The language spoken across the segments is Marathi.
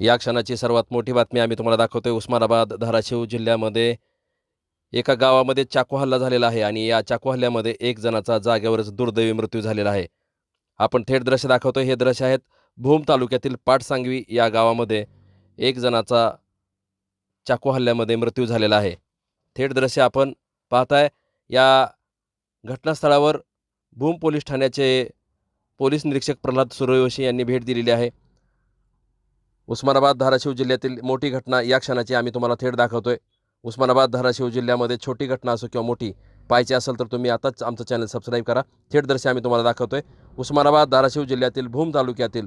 या क्षणाची सर्वात मोठी बातमी आम्ही तुम्हाला दाखवतोय. उस्मानाबाद धाराशिव जिल्ह्यामध्ये एका गावामध्ये चाकू हल्ला झालेला आहे आणि या चाकू हल्ल्यामध्ये एक जणाचा जागेवरच दुर्दैवी मृत्यू झालेला आहे. आपण थेट दृश्य दाखवतोय. हे दृश्य आहेत भूम तालुक्यातील पाटसांगवी या गावामध्ये एक जणाचा चाकू हल्ल्यामध्ये मृत्यू झालेला आहे. थेट दृश्य आपण पाहताय. या घटनास्थळावर भूम पोलीस ठाण्याचे पोलीस निरीक्षक प्रल्हाद सूर्यवंशी यांनी भेट दिलेली आहे. उस्मानाबाद धाराशिव जिल्ह्यातील मोठी घटना या क्षणाची आम्ही तुम्हाला थेट दाखवतोय. उस्मानाबाद धाराशिव जिल्ह्यामध्ये छोटी घटना असो किंवा मोठी पाहायची असेल तर तुम्ही आताच आमचं चॅनल सबस्क्राईब करा. थेट दर्शी आम्ही तुम्हाला दाखवतोय. उस्मानाबाद धाराशिव जिल्ह्यातील भूम तालुक्यातील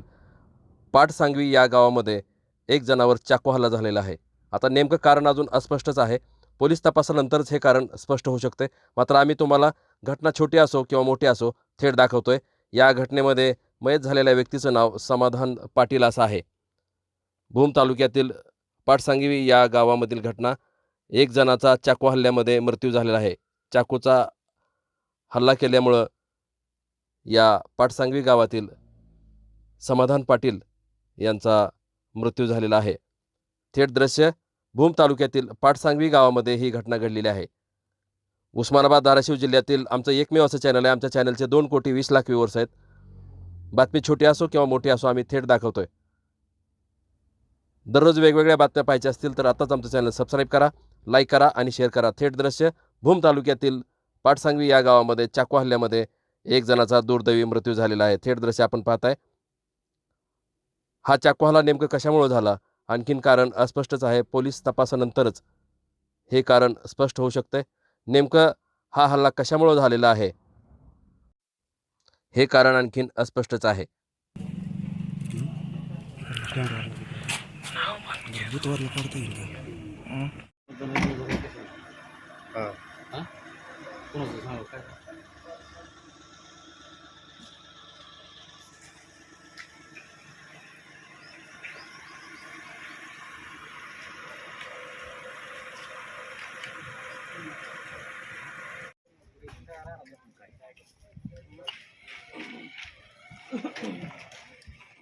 पाटसांगवी या गावामध्ये एक जणावर चाकू हल्ला झालेला आहे. आता नेमकं कारण अजून अस्पष्टच आहे. पोलीस तपासानंतरच हे कारण स्पष्ट होऊ शकते. मात्र आम्ही तुम्हाला घटना छोटी असो किंवा मोठी असो थेट दाखवतोय. या घटनेमध्ये मयत झालेल्या व्यक्तीचं नाव समाधान पाटील असं आहे. भूम तालुक्यातील पाटसांगवी या गावामधील घटना एक जणाचा चाकू हल्ल्यामध्ये मृत्यू झालेला आहे. चाकूचा हल्ला केल्यामुळं या पाटसांगवी गावातील समाधान पाटील यांचा मृत्यू झालेला आहे. थेट दृश्य भूम तालुक्यातील पाटसांगवी गावामध्ये ही घटना घडलेली आहे. उस्मानाबाद धाराशिव जिल्ह्यातील आमचं एकमेव असं चॅनल आहे. आमच्या चॅनलचे दोन कोटी वीस लाख व्ह्यूवर्स आहेत. बातमी छोटी असो किंवा मोठी असो आम्ही थेट दाखवतोय. दररोज वेगवेगळ्या बातम्या पाहिजे असतील तर आताच आमचं चॅनल सबस्क्राईब करा लाईक करा आणि शेअर करा. थेट दृश्य भूम तालुक्यातील पाटसांगवी या गावामध्ये चाकू हल्ल्यामध्ये एक जणाचा दुर्दैवी मृत्यू झालेला आहे. थेट दृश्य आपण पाहताय. हा चाकू हल्ला नेमकं कशामुळे झाला? आणखीन कारण अस्पष्टच आहे. पोलीस तपासानंतरच हे कारण स्पष्ट होऊ शकते नेमकं हा हल्ला कशामुळे झालेला आहे? हे कारण आणखीन अस्पष्टच आहे. ప్రభుత్వాలు పడితే ఇంకా